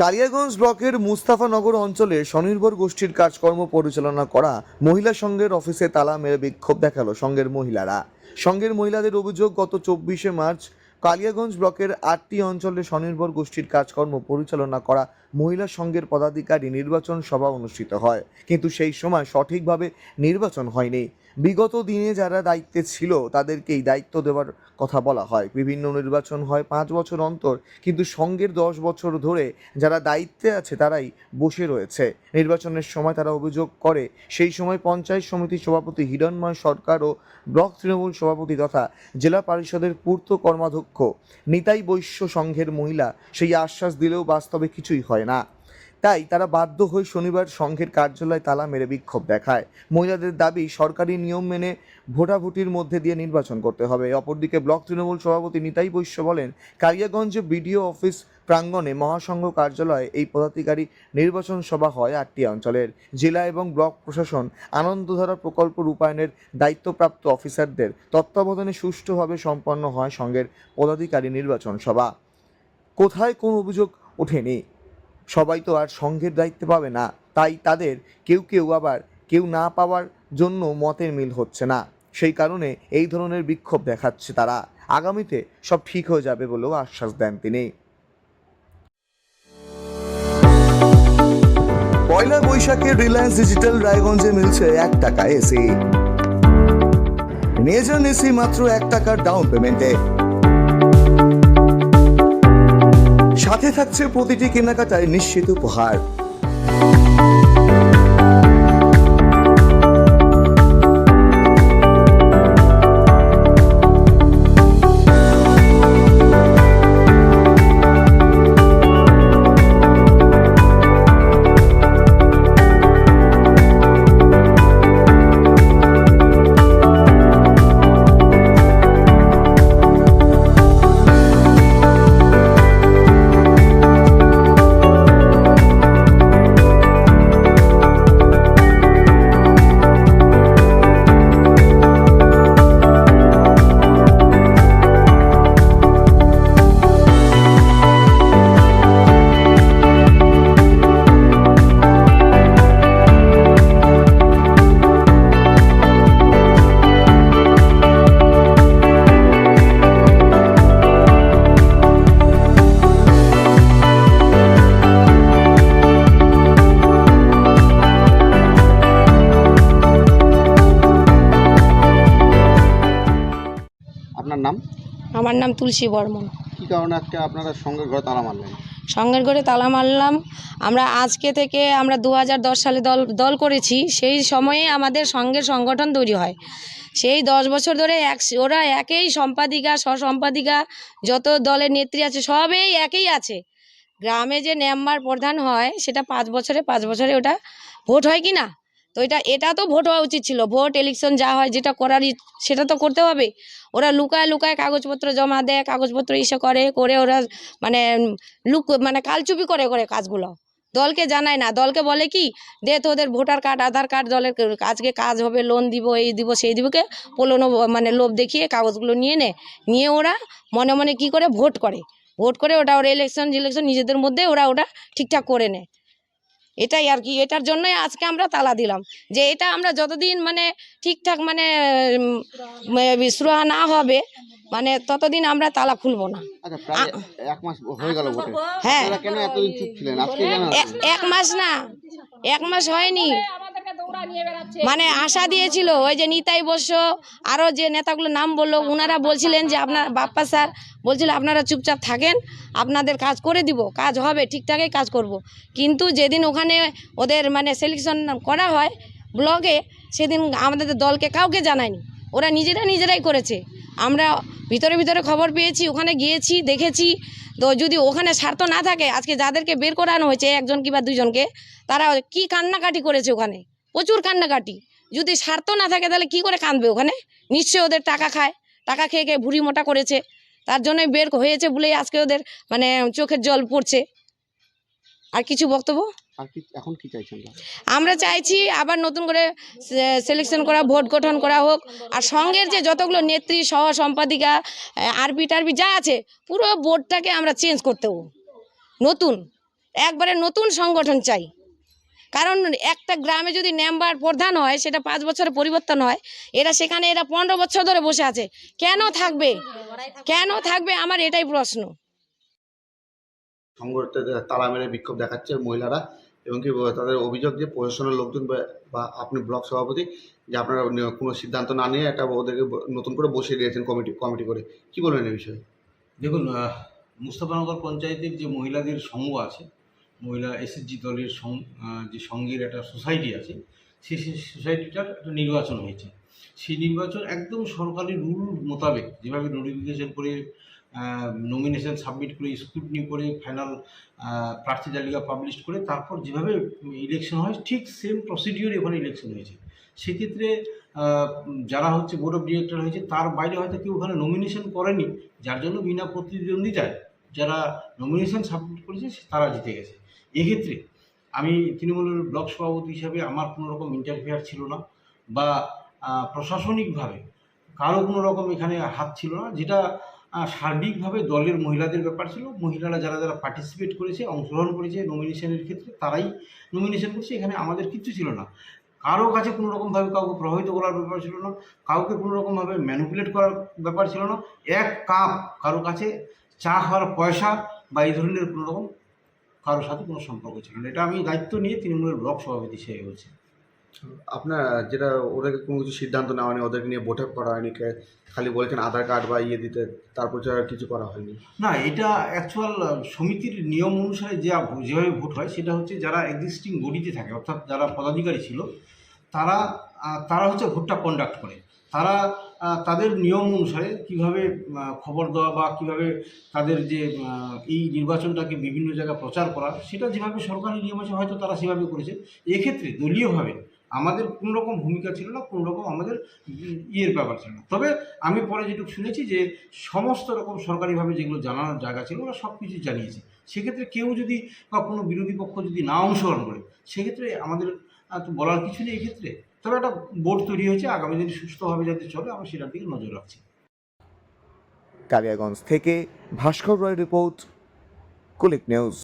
কালিয়াগঞ্জ ব্লকের মুস্তাফানগর অঞ্চলে স্বনির্ভর গোষ্ঠীর কাজকর্ম পরিচালনা করা মহিলা সংঘের অফিসে তালা মেরে বিক্ষোভ দেখাল সংঘের মহিলারা। সংঘের মহিলাদের অভিযোগ, গত চব্বিশে মার্চ কালিয়াগঞ্জ ব্লকের আটটি অঞ্চলে স্বনির্ভর গোষ্ঠীর কাজকর্ম পরিচালনা করা মহিলা সংঘের পদাধিকারী নির্বাচন সভা অনুষ্ঠিত হয়। কিন্তু সেই সময় সঠিকভাবে নির্বাচন হয়নি। বিগত দিনে যারা দায়িত্বে ছিল, তাদেরকেই দায়িত্ব দেওয়ার কথা বলা হয়। বিভিন্ন নির্বাচন হয় পাঁচ বছর অন্তর, কিন্তু সংঘের দশ বছর ধরে যারা দায়িত্বে আছে, তারাই বসে রয়েছে। নির্বাচনের সময় তারা অভিযোগ করে, সেই সময় পঞ্চায়েত সমিতির সভাপতি হিরণময় সরকার ও ব্লক তৃণমূল সভাপতি তথা জেলা পরিষদের পূর্ত কর্মাধ্যক্ষ নিতাই বৈশ্য সংঘের মহিলা সেই আশ্বাস দিলেও বাস্তবে কিছুই হয় না। তাই তারা বাধ্য হয়ে শনিবার সংঘের কার্যালয় তালা মেরে বিক্ষোভ দেখায়। মহিলাদের দাবি, সরকারি নিয়ম মেনে ভোটাভুটির মধ্যে দিয়ে নির্বাচন করতে হবে। অপরদিকে ব্লক তৃণমূল সভাপতি নিতাই বৈশ্য বলেন কালিয়াগঞ্জে বিডিও অফিস প্রাঙ্গণে মহাসংঘ কার্যালয়ে এই পদাধিকারী নির্বাচন সভা হয় আটটি অঞ্চলের। জেলা এবং ব্লক প্রশাসন আনন্দধারা প্রকল্প রূপায়ণের দায়িত্বপ্রাপ্ত অফিসারদের তত্ত্বাবধানে সুষ্ঠুভাবে সম্পন্ন হয় সংঘের পদাধিকারী নির্বাচন সভা। কোথায় কোন অভিযোগ ওঠেনি? সবাই তো আর সংঘের দায়িত্ব পাবে না। তাই তাদের কেউ কেউ আবার কেউ না পাওয়ার জন্য মতের মিল হচ্ছে না। সেই কারণে এই ধরনের বিক্ষোভ দেখাচ্ছে তারা। আগামীতে সব ঠিক হয়ে যাবে বলেও আশ্বাস দেন তিনি। পয়লা বৈশাখে রিলায়েন্স ডিজিটাল রায়গঞ্জে মিলছে এক টাকা এসি। নিয়ে যান এসি মাত্র এক টাকার ডাউন পেমেন্টে সাথে থাকছে প্রতিটি কেনাকাটায় নিশ্চিত উপহার। আমার নাম তুলসী বর্মন। কি কারণে আজকে আপনারা সঙ্গে ঘরে তালা মারলেন? সঙ্গের ঘরে তালা মারলাম। আমরা আজকে থেকে আমরা দু হাজার দশ সালে দল দল করেছি। সেই সময়ে আমাদের সঙ্গের সংগঠন তৈরি হয়। সেই দশ বছর ধরে এক ওরা একই সম্পাদিকা স্বসম্পাদিকা যত দলের নেত্রী আছে সবেই একই আছে। গ্রামে যে নেম্বার প্রধান হয় সেটা পাঁচ বছরে পাঁচ বছরে ওটা ভোট হয় কি না? তো এটা এটা তো ভোট হওয়া উচিত ছিল। ভোট ইলেকশন যা হয় যেটা করার ই- সেটা তো করতে হবে। ওরা লুকায় লুকায় কাগজপত্র জমা দেয়, কাগজপত্র ইসে করে করে ওরা মানে লুক মানে কালচুপি করে করে কাজগুলো। দলকে জানায় না। দলকে বলে কি, দে তোদের ভোটার কার্ড, আধার কার্ড, দলের আজকে কাজ হবে লোন দিব, এই দিব, সেই দিবকে পোলোনো মানে লোভ দেখিয়ে কাগজগুলো নিয়ে নে। নিয়ে ওরা মনে মনে কি করে? ভোট করে। ভোট করে ওটা, ওরা ইলেকশন ইলেকশন নিজেদের মধ্যে ওরা ওটা ঠিকঠাক করে নেয়। এটাই আর কি এটার জন্যই আজকে আমরা তালা দিলাম। যে এটা আমরা যতদিন মানে ঠিকঠাক মানে সুরাহা না হবে মানে ততদিন আমরা তালা খুলবো না। আচ্ছা এক মাস হয়ে গেল ভোটে। হ্যাঁ। আপনারা কেন এতদিন চুপ ছিলেন? আজকে কেন এ- এক মাস না এক মাস হয়নি। মানে আশা দিয়েছিল ওই যে নিতাই বস্য আরও যে নেতাগুলো নাম বলল ওনারা বলছিলেন যে আপনার বাপ্পা স্যার বলছিল, আপনারা চুপচাপ থাকেন, আপনাদের কাজ করে দিব, কাজ হবে, ঠিকঠাকই কাজ করব। কিন্তু যেদিন ওখানে ওদের মানে সিলেকশন করা হয় ব্লগে সেদিন আমাদের দলকে কাউকে জানায়নি। ওরা নিজেরা নিজেরাই করেছে। আমরা ভিতরে ভিতরে খবর পেয়েছি, ওখানে গিয়েছি, দেখেছি। তো যদি ওখানে স্বার্থ না থাকে, আজকে যাদেরকে বের করানো হয়েছে, একজন কিংবা দুজনকে তারা কি কান্নাকাটি করেছে ওখানে? প্রচুর কান্নাকাটি। যদি স্বার্থ না থাকে, তাহলে কি করে কাঁদবে ওখানে? নিশ্চয়ই ওদের টাকা খায়, টাকা খেয়ে খেয়ে ভুড়ি মোটা করেছে। তার জন্যই বের হয়েছে বলেই আজকে ওদের মানে চোখের জল পড়ছে। আর কিছু বক্তব্য? এখন কি চাইছেন আমরা চাইছি আবার নতুন করে সিলেকশন করা ভোট গঠন করা হোক। আর সঙ্গের যে যতগুলো নেত্রী সহ সম্পাদিকা আরবি টারবি যা আছে পুরো বোর্ডটাকে আমরা চেঞ্জ করতে হোক নতুন একবারে নতুন সংগঠন চাই। কারণ একটা গ্রামে যদি মেম্বার প্রধান হয় সেটা পাঁচ বছরে পরিবর্তন হয় এরা সেখানে এরা পনেরো বছর ধরে বসে আছে। কেন থাকবে? কেন থাকবে আমার এটাই প্রশ্ন। সংগঠতে তালা মেরে বিক্ষোভ দেখাচ্ছে মহিলারা এবং কি তাদের অভিযোগ যে প্রশাসনের লোকজন বা- আপনি ব্লক সভাপতি যে আপনারা কোনো সিদ্ধান্ত না নিয়ে একটা ওদেরকে নতুন করে বসিয়ে দিয়েছেন কমিটি কমিটি করে। কি বলবেন এই বিষয়ে? দেখুন মুস্তাফানগর পঞ্চায়েতের যে মহিলাদের সংঘ আছে মহিলা এসএসজি দলের সং- যে সঙ্গের একটা সোসাইটি আছে সেই সেই সোসাইটিটার একটা নির্বাচন হয়েছে। সেই নির্বাচন একদম সরকারি রুল মোতাবেক যেভাবে নোটিফিকেশন করে নমিনেশন সাবমিট করে স্ক্রুটনি করে ফাইনাল প্রার্থী তালিকা পাবলিশ করে, তারপর যেভাবে ইলেকশন হয়, ঠিক সেম প্রসিডিওর এখানে ইলেকশন হয়েছে। সেক্ষেত্রে যারা হচ্ছে বোর্ড অফ ডিরেক্টর হয়েছে, তার বাইরে হয়তো কেউ ওখানে নমিনেশন করেনি, যার জন্য বিনা প্রতিদ্বন্দ্বিতায় যারা নমিনেশন সাবমিট করেছে, তারা জিতে গেছে। এক্ষেত্রে আমি তৃণমূলের ব্লক সভাপতি হিসাবে আমার কোনো রকম ইন্টারফেয়ার ছিল না বা প্রশাসনিকভাবে কারও কোনো রকম এখানে হাত ছিল না, যেটা সার্বিকভাবে দলের মহিলাদের ব্যাপার ছিল। মহিলারা যারা যারা পার্টিসিপেট করেছে, অংশগ্রহণ করেছে নমিনেশনের ক্ষেত্রে, তারাই নমিনেশন করছে। এখানে আমাদের কিচ্ছু ছিল না। কারও কাছে কোনো রকমভাবে কাউকে প্রভাবিত করার ব্যাপার ছিল না, কাউকে কোনো রকমভাবে ম্যানিপুলেট করার ব্যাপার ছিল না। এক কাপ কারও কাছে চা খাওয়ার পয়সা বা এই ধরনের কোনো রকম কারোর সাথে কোনো সম্পর্ক ছিল না। এটা আমি দায়িত্ব নিয়ে তৃণমূলের ব্লক সভাপতি হিসেবে বলছি আপনার যেটা ওদেরকে কোনো কিছু সিদ্ধান্ত নেওয়া হয়নি ওদেরকে নিয়ে বৈঠক করা হয়নি খালি বলেছেন আধার কার্ড বা ইয়ে দিতে তারপর আর কিছু করা হয়নি? না এটা অ্যাকচুয়াল সমিতির নিয়ম অনুসারে যে যেভাবে ভোট হয় সেটা হচ্ছে যারা এক্সিস্টিং বডিতে থাকে অর্থাৎ যারা পদাধিকারী ছিল তারা তারা হচ্ছে ভোটটা কন্ডাক্ট করে। তারা তাদের নিয়ম অনুসারে কীভাবে খবর দেওয়া বা কীভাবে তাদের যে এই নির্বাচনটাকে বিভিন্ন জায়গায় প্রচার করা, সেটা যেভাবে সরকারি নিয়ম আছে, হয়তো তারা সেভাবে করেছে। এক্ষেত্রে দলীয়ভাবে আমাদের কোনো রকম ভূমিকা ছিল না কোনো রকম আমাদের ইয়ের ব্যাপার ছিল না। তবে আমি পরে যেটুকু শুনেছি যে, সমস্ত রকম সরকারিভাবে যেগুলো জানানোর জায়গা ছিল, ওরা সব কিছু জানিয়েছে। সেক্ষেত্রে কেউ যদি বা কোনো বিরোধী পক্ষ যদি না অংশগ্রহণ করে, সেক্ষেত্রে আমাদের তো বলার কিছু নেই এক্ষেত্রে। তবে একটা বোর্ড তৈরি হয়েছে, আগামী দিন সুস্থভাবে যাতে চলে, আমরা সেটার দিকে নজর রাখছি। কালিয়াগঞ্জ থেকে ভাস্কর রয় রিপোর্ট কুলিক নিউজ।